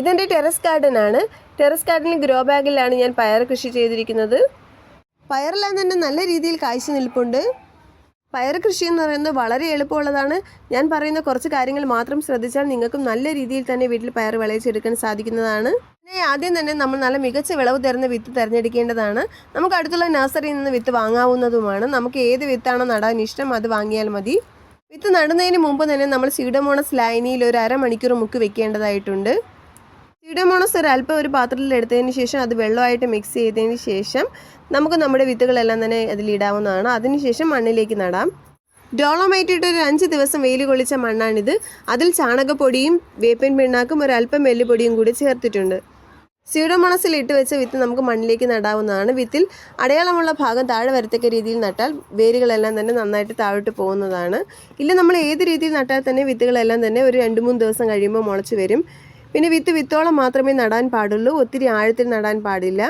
ഇതെന്റെ terrace garden ആണ് terrace ഗാർഡനിൽ ഗ്രോ ബാഗിലാണ് ഞാൻ പയർ കൃഷി ചെയ്തിരിക്കുന്നത്. പയറെല്ലാം തന്നെ നല്ല രീതിയിൽ കാഴ്ച നിൽപ്പുണ്ട്. പയർ കൃഷി എന്ന് പറയുന്നത് വളരെ എളുപ്പമുള്ളതാണ്. ഞാൻ പറയുന്ന കുറച്ച് കാര്യങ്ങൾ മാത്രം ശ്രദ്ധിച്ചാൽ നിങ്ങൾക്കും നല്ല രീതിയിൽ തന്നെ വീട്ടിൽ പയർ വിളയിച്ചെടുക്കാൻ സാധിക്കുന്നതാണ്. പിന്നെ ആദ്യം തന്നെ നമ്മൾ നല്ല മികച്ച വിളവ് തരുന്ന വിത്ത് തിരഞ്ഞെടുക്കേണ്ടതാണ്. നമുക്ക് അടുത്തുള്ള നഴ്സറിയിൽ നിന്ന് വിത്ത് വാങ്ങാവുന്നതുമാണ്. നമുക്ക് ഏത് വിത്താണോ നടാൻ ഇഷ്ടം അത് വാങ്ങിയാൽ മതി. വിത്ത് നടുന്നതിന് മുമ്പ് തന്നെ നമ്മൾ സീഡമോണസ് ലൈനിയിൽ ഒരു അരമണിക്കൂർ മുക്ക് വെക്കേണ്ടതായിട്ടുണ്ട്. സീഡോമോണസ് ഒരു അല്പം ഒരു പാത്രത്തിൽ എടുത്തതിന് ശേഷം അത് വെള്ളമായിട്ട് മിക്സ് ചെയ്തതിന് ശേഷം നമുക്ക് നമ്മുടെ വിത്തുകളെല്ലാം തന്നെ അതിലിടാവുന്നതാണ്. അതിനുശേഷം മണ്ണിലേക്ക് നടാം. ഡോളോമൈറ്റ് ഇട്ട് ഒരു അഞ്ച് ദിവസം വെയിൽ കൊള്ളിച്ച മണ്ണാണിത്. അതിൽ ചാണകപ്പൊടിയും വേപ്പൻ പിണ്ണാക്കും ഒരു അല്പം വെല്ലുപൊടിയും കൂടി ചേർത്തിട്ടുണ്ട്. സീഡോമോണസിൽ ഇട്ട് വെച്ച വിത്ത് നമുക്ക് മണ്ണിലേക്ക് നടാവുന്നതാണ്. വിത്തിൽ അടയാളമുള്ള ഭാഗം താഴെ വരത്തക്ക രീതിയിൽ നട്ടാൽ വേരുകളെല്ലാം തന്നെ നന്നായിട്ട് താഴോട്ട് പോകുന്നതാണ്. ഇല്ല നമ്മൾ ഏത് രീതിയിൽ നട്ടാൽ തന്നെ വിത്തുകളെല്ലാം തന്നെ ഒരു രണ്ട് മൂന്ന് ദിവസം കഴിയുമ്പോൾ മുളച്ച് വരും. പിന്നെ വിത്ത് വിത്തോളം മാത്രമേ നടാൻ പാടുള്ളൂ. ഒത്തിരി ആഴത്തിൽ നടാൻ പാടില്ല.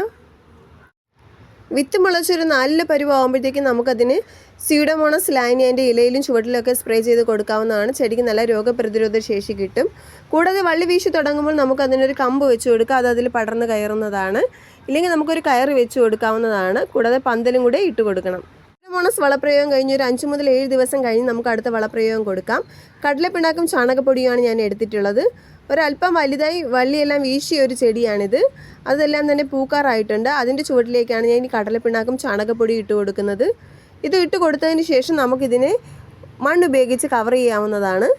വിത്ത് മുളച്ചൊരു നല്ല പരുവാകുമ്പോഴത്തേക്കും നമുക്കതിന് സീഡമോണസ് ലൈനിയന്റെ ഇലയിലും ചുവട്ടിലൊക്കെ സ്പ്രേ ചെയ്ത് കൊടുക്കാവുന്നതാണ്. ചെടിക്ക് നല്ല രോഗപ്രതിരോധ ശേഷി കിട്ടും. കൂടാതെ വള്ളി വീശി തുടങ്ങുമ്പോൾ നമുക്ക് അതിനൊരു കമ്പ് വെച്ച് കൊടുക്കുക. അത് അതിൽ പടർന്ന് കയറുന്നതാണ്. ഇല്ലെങ്കിൽ നമുക്കൊരു കയറ് വെച്ച് കൊടുക്കാവുന്നതാണ്. കൂടാതെ പന്തലും കൂടെ ഇട്ട് കൊടുക്കണം. സീഡമോണസ് വളപ്രയോഗം കഴിഞ്ഞ് ഒരു അഞ്ച് മുതൽ ഏഴ് ദിവസം കഴിഞ്ഞ് നമുക്ക് അടുത്ത വളപ്രയോഗം കൊടുക്കാം. കടലപ്പിണ്ണാക്കും ചാണകപ്പൊടിയുമാണ് ഞാൻ എടുത്തിട്ടുള്ളത്. ഒരല്പം വലുതായി വള്ളിയെല്ലാം വീശിയ ഒരു ചെടിയാണിത്. അതെല്ലാം തന്നെ പൂക്കാറായിട്ടുണ്ട്. അതിന്റെ ചുവട്ടിലേക്കാണ് ഞാൻ ഈ കടലപ്പിണ്ണാക്കും ചാണകപ്പൊടി ഇട്ട് കൊടുക്കുന്നത്. ഇത് ഇട്ട് കൊടുത്തതിന് ശേഷം നമുക്കിതിനെ മണ്ണ് ഉപയോഗിച്ച് കവർ ചെയ്യാവുന്നതാണ്.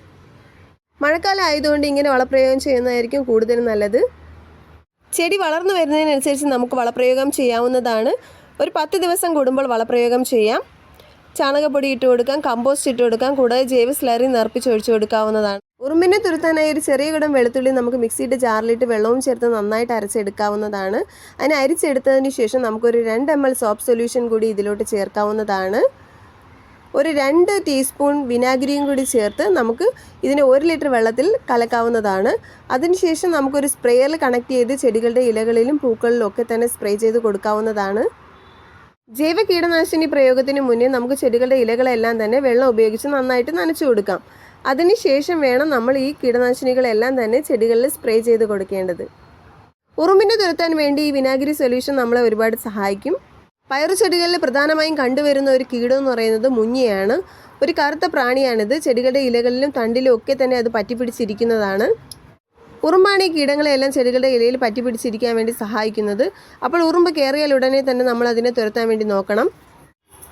മഴക്കാലം ആയതുകൊണ്ട് ഇങ്ങനെ വളപ്രയോഗം ചെയ്യുന്നതായിരിക്കും കൂടുതൽ നല്ലത്. ചെടി വളർന്നു വരുന്നതിനനുസരിച്ച് നമുക്ക് വളപ്രയോഗം ചെയ്യാവുന്നതാണ്. ഒരു പത്ത് ദിവസം കൂടുമ്പോൾ വളപ്രയോഗം ചെയ്യാം. ചാണകപ്പൊടി ഇട്ട് കൊടുക്കാം കമ്പോസ്റ്റ് ഇട്ട് കൊടുക്കാം കൂടാതെ ജൈവ സ്ലറി നിറപ്പിച്ച് ഒഴിച്ചു കൊടുക്കാവുന്നതാണ്. ഉറുമ്പിനെ തുരുത്താനായി ഒരു ചെറിയ കുടം വെളുത്തുള്ളി നമുക്ക് മിക്സിയുടെ ജാറിലിട്ട് വെള്ളവും ചേർത്ത് നന്നായിട്ട് അരച്ചെടുക്കാവുന്നതാണ്. അതിനെ അരിച്ചെടുത്തതിന് ശേഷം നമുക്കൊരു രണ്ട് എം എൽ സോപ്പ് സൊല്യൂഷൻ കൂടി ഇതിലോട്ട് ചേർക്കാവുന്നതാണ്. ഒരു രണ്ട് ടീസ്പൂൺ വിനാഗിരിയും കൂടി ചേർത്ത് നമുക്ക് ഇതിനെ ഒരു ലിറ്റർ വെള്ളത്തിൽ കലക്കാവുന്നതാണ്. അതിനുശേഷം നമുക്കൊരു സ്പ്രേയറിൽ കണക്ട് ചെയ്ത് ചെടികളുടെ ഇലകളിലും പൂക്കളിലും ഒക്കെ തന്നെ സ്പ്രേ ചെയ്ത് കൊടുക്കാവുന്നതാണ്. ജൈവ കീടനാശിനി പ്രയോഗത്തിന് മുന്നേ നമുക്ക് ചെടികളുടെ ഇലകളെല്ലാം തന്നെ വെള്ളം ഉപയോഗിച്ച് നന്നായിട്ട് നനച്ചു കൊടുക്കാം. അതിനുശേഷം വേണം നമ്മൾ ഈ കീടനാശിനികളെല്ലാം തന്നെ ചെടികളിൽ സ്പ്രേ ചെയ്ത് കൊടുക്കേണ്ടത്. ഉറുമ്പിനെ തുരത്താൻ വേണ്ടി ഈ വിനാഗിരി സൊല്യൂഷൻ നമ്മളെ ഒരുപാട് സഹായിക്കും. പയറു ചെടികളിൽ പ്രധാനമായും കണ്ടുവരുന്ന ഒരു കീടം എന്ന് പറയുന്നത് മുഞ്ഞയാണ്. ഒരു കറുത്ത പ്രാണിയാണിത്. ചെടികളുടെ ഇലകളിലും തണ്ടിലും ഒക്കെ തന്നെ അത് പറ്റിപ്പിടിച്ചിരിക്കുന്നതാണ്. ഉറുമ്പാണ് ഈ കീടങ്ങളെല്ലാം ചെടികളുടെ ഇലയിൽ പറ്റി പിടിച്ചിരിക്കാൻ വേണ്ടി സഹായിക്കുന്നത്. അപ്പോൾ ഉറുമ്പ് കയറിയാൽ ഉടനെ തന്നെ നമ്മൾ അതിനെ തുരത്താൻ വേണ്ടി നോക്കണം.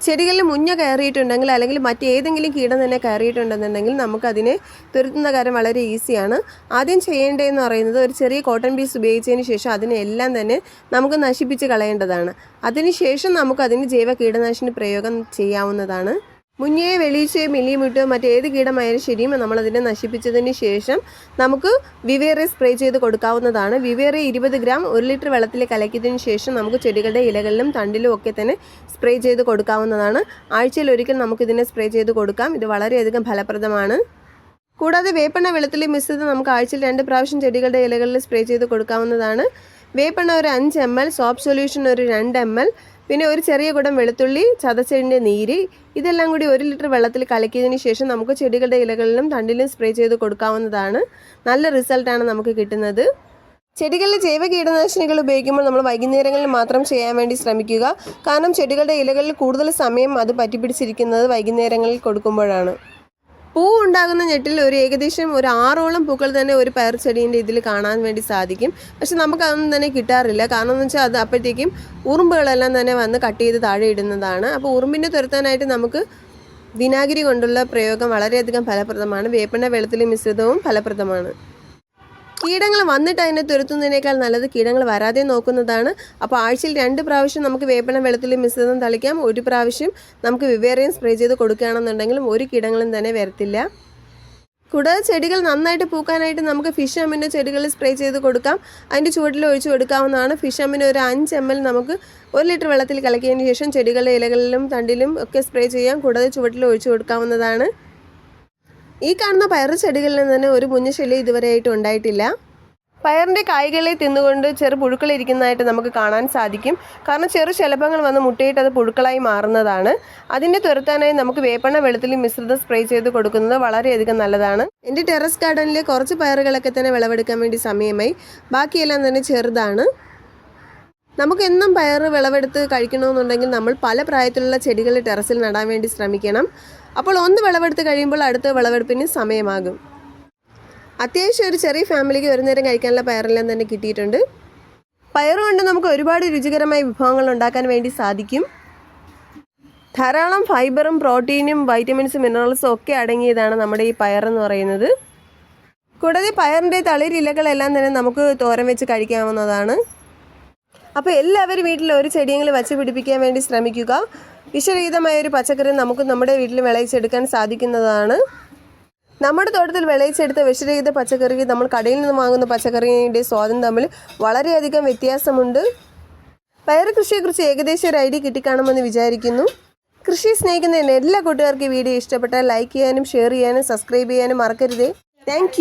ചെടികളിൽ മുഞ്ഞ കയറിയിട്ടുണ്ടെങ്കിൽ അല്ലെങ്കിൽ മറ്റേതെങ്കിലും കീടം തന്നെ കയറിയിട്ടുണ്ടെന്നുണ്ടെങ്കിൽ നമുക്കതിനെ തുരുത്തുന്ന കാര്യം വളരെ ഈസിയാണ്. ആദ്യം ചെയ്യേണ്ടതെന്ന് പറയുന്നത് ഒരു ചെറിയ കോട്ടൺ പീസ് ഉപയോഗിച്ചതിന് ശേഷം അതിനെ എല്ലാം തന്നെ നമുക്ക് നശിപ്പിച്ച് കളയേണ്ടതാണ്. അതിനുശേഷം നമുക്കതിന് ജൈവ കീടനാശിനി പ്രയോഗം ചെയ്യാവുന്നതാണ്. മുഞ്ഞയെ വെളീച്ചയോ മില്ലിമിട്ടോ മറ്റേത് കീടമായാലും ശരിയും നമ്മളതിനെ നശിപ്പിച്ചതിന് ശേഷം നമുക്ക് വിവേറെ സ്പ്രേ ചെയ്ത് കൊടുക്കാവുന്നതാണ്. വിവേറെ ഇരുപത് ഗ്രാം ഒരു ലിറ്റർ വെള്ളത്തിൽ കലക്കിയതിന് ശേഷം നമുക്ക് ചെടികളുടെ ഇലകളിലും തണ്ടിലും ഒക്കെ തന്നെ സ്പ്രേ ചെയ്ത് കൊടുക്കാവുന്നതാണ്. ആഴ്ചയിൽ ഒരിക്കൽ നമുക്കിതിനെ സ്പ്രേ ചെയ്ത് കൊടുക്കാം. ഇത് വളരെയധികം ഫലപ്രദമാണ്. കൂടാതെ വേപ്പെണ്ണ വെളുത്തുള്ളി മിശ്രിതം നമുക്ക് ആഴ്ചയിൽ രണ്ട് പ്രാവശ്യം ചെടികളുടെ ഇലകളിൽ സ്പ്രേ ചെയ്ത് കൊടുക്കാവുന്നതാണ്. വേപ്പെണ്ണ ഒരു അഞ്ച് എം എൽ സോപ്പ് സൊല്യൂഷൻ ഒരു രണ്ട് എം എൽ പിന്നെ ഒരു ചെറിയ കുടം വെളുത്തുള്ളി ചതച്ചതിന്റെ നീര് ഇതെല്ലാം കൂടി ഒരു ലിറ്റർ വെള്ളത്തിൽ കലക്കിയതിന് ശേഷം നമുക്ക് ചെടികളുടെ ഇലകളിലും തണ്ടിലും സ്പ്രേ ചെയ്ത് കൊടുക്കാവുന്നതാണ്. നല്ല റിസൾട്ടാണ് നമുക്ക് കിട്ടുന്നത്. ചെടികളിൽ ജൈവ കീടനാശിനികൾ ഉപയോഗിക്കുമ്പോൾ നമ്മൾ വൈകുന്നേരങ്ങളിൽ മാത്രം ചെയ്യാൻ വേണ്ടി ശ്രമിക്കുക. കാരണം ചെടികളുടെ ഇലകളിൽ കൂടുതൽ സമയം അത് പറ്റിപ്പിടിച്ചിരിക്കുന്നത് വൈകുന്നേരങ്ങളിൽ കൊടുക്കുമ്പോഴാണ്. പൂ ഉണ്ടാകുന്ന ഞെട്ടിൽ ഒരു ഏകദേശം ഒരു ആറോളം പൂക്കൾ തന്നെ ഒരു പയർ ചെടീന്റെ ഇതിൽ കാണാൻ വേണ്ടി സാധിക്കും. പക്ഷെ നമുക്ക് അതൊന്നും തന്നെ കിട്ടാറില്ല. കാരണം എന്ന് വെച്ചാൽ അത് അപ്പോഴത്തേക്കും ഉറുമ്പുകളെല്ലാം തന്നെ വന്ന് കട്ട് ചെയ്ത് താഴെ ഇടുന്നതാണ്. അപ്പോൾ ഉറുമ്പിനെ തുരത്താനായിട്ട് നമുക്ക് വിനാഗിരി കൊണ്ടുള്ള പ്രയോഗം വളരെയധികം ഫലപ്രദമാണ്. വേപ്പെണ്ണ വെള്ളത്തിലെ മിശ്രിതവും ഫലപ്രദമാണ്. കീടങ്ങൾ വന്നിട്ട് അതിനെ തുരത്തുന്നതിനേക്കാൾ നല്ലത് കീടങ്ങൾ വരാതെ നോക്കുന്നതാണ്. അപ്പോൾ ആഴ്ചയിൽ രണ്ട് പ്രാവശ്യം നമുക്ക് വേപ്പണ വെള്ളത്തിൽ മിശ്രിതം തളിക്കാം. ഒരു പ്രാവശ്യം നമുക്ക് വിവേറയും സ്പ്രേ ചെയ്ത് കൊടുക്കുകയാണെന്നുണ്ടെങ്കിലും ഒരു കീടങ്ങളും തന്നെ വരത്തില്ല. കൂടാതെ ചെടികൾ നന്നായിട്ട് പൂക്കാനായിട്ട് നമുക്ക് ഫിഷ് അമ്മിന്റെ ചെടികളിൽ സ്പ്രേ ചെയ്ത് കൊടുക്കാം. അതിന്റെ ചുവട്ടിൽ ഒഴിച്ചു കൊടുക്കാവുന്നതാണ്. ഫിഷ് അമ്മിന് ഒരു അഞ്ച് എം എൽ നമുക്ക് ഒരു ലിറ്റർ വെള്ളത്തിൽ കലക്കിയതിന് ശേഷം ചെടികളുടെ ഇലകളിലും തണ്ടിലും ഒക്കെ സ്പ്രേ ചെയ്യാം. കൂടാതെ ചുവട്ടിൽ ഒഴിച്ചു കൊടുക്കാവുന്നതാണ്. ഈ കാണുന്ന പയറ് ചെടികളിൽ നിന്ന് തന്നെ ഒരു മുഞ്ഞ ശല്യം ഇതുവരെയായിട്ട് ഉണ്ടായിട്ടില്ല. പയറിന്റെ കായ്കളെ തിന്നുകൊണ്ട് ചെറു പുഴുക്കളിരിക്കുന്നതായിട്ട് നമുക്ക് കാണാൻ സാധിക്കും. കാരണം ചെറു ശലഭങ്ങൾ വന്ന് മുട്ടയിട്ട് അത് പുഴുക്കളായി മാറുന്നതാണ്. അതിന്റെ തുരത്താനായി നമുക്ക് വേപ്പെണ്ണ വെളുത്തുള്ളി മിശ്രിതം സ്പ്രേ ചെയ്ത് കൊടുക്കുന്നത് വളരെയധികം നല്ലതാണ്. എന്റെ ടെറസ് ഗാർഡനിൽ കുറച്ച് പയറുകളൊക്കെ തന്നെ വിളവെടുക്കാൻ വേണ്ടി സമയമായി. ബാക്കിയെല്ലാം തന്നെ ചെറുതാണ്. നമുക്ക് എന്നും പയർ വിളവെടുത്ത് കഴിക്കണമെന്നുണ്ടെങ്കിൽ നമ്മൾ പല പ്രായത്തിലുള്ള ചെടികൾ ടെറസിൽ നടാൻ വേണ്ടി ശ്രമിക്കണം. അപ്പോൾ ഒന്ന് വിളവെടുത്ത് കഴിയുമ്പോൾ അടുത്ത വിളവെടുപ്പിന് സമയമാകും. അത്യാവശ്യം ഒരു ചെറിയ ഫാമിലിക്ക് ഒരു നേരം കഴിക്കാനുള്ള പയറെല്ലാം തന്നെ കിട്ടിയിട്ടുണ്ട്. പയർ കൊണ്ട് നമുക്ക് ഒരുപാട് രുചികരമായ വിഭവങ്ങൾ ഉണ്ടാക്കാൻ വേണ്ടി സാധിക്കും. ധാരാളം ഫൈബറും പ്രോട്ടീനും വൈറ്റമിൻസും മിനറൽസും ഒക്കെ അടങ്ങിയതാണ് നമ്മുടെ ഈ പയർ എന്ന് പറയുന്നത്. കൂടാതെ പയറിന്റെ തളിരിലകളെല്ലാം തന്നെ നമുക്ക് തോരൻ വെച്ച് കഴിക്കാവുന്നതാണ്. അപ്പോൾ എല്ലാവരും വീട്ടിൽ ഒരു ചെടിയെങ്കിലും വച്ച് പിടിപ്പിക്കാൻ വേണ്ടി ശ്രമിക്കുക. വിഷരഹിതമായ ഒരു പച്ചക്കറി നമുക്ക് നമ്മുടെ വീട്ടിൽ വിളയിച്ചെടുക്കാൻ സാധിക്കുന്നതാണ്. നമ്മുടെ തോട്ടത്തിൽ വിളയിച്ചെടുത്ത വിഷരഹിത പച്ചക്കറി നമ്മൾ കടയിൽ നിന്ന് വാങ്ങുന്ന പച്ചക്കറിയുടെ സ്വാദം തമ്മിൽ വളരെയധികം വ്യത്യാസമുണ്ട്. പയർ കൃഷിയെക്കുറിച്ച് ഏകദേശം ഒരു ഐഡിയ കിട്ടിക്കാണുമെന്ന് വിചാരിക്കുന്നു. കൃഷി സ്നേഹിക്കുന്ന എല്ലാ കൂട്ടുകാർക്കും ഈ വീഡിയോ ഇഷ്ടപ്പെട്ടാൽ ലൈക്ക് ചെയ്യാനും ഷെയർ ചെയ്യാനും സബ്സ്ക്രൈബ് ചെയ്യാനും മറക്കരുതേ. താങ്ക്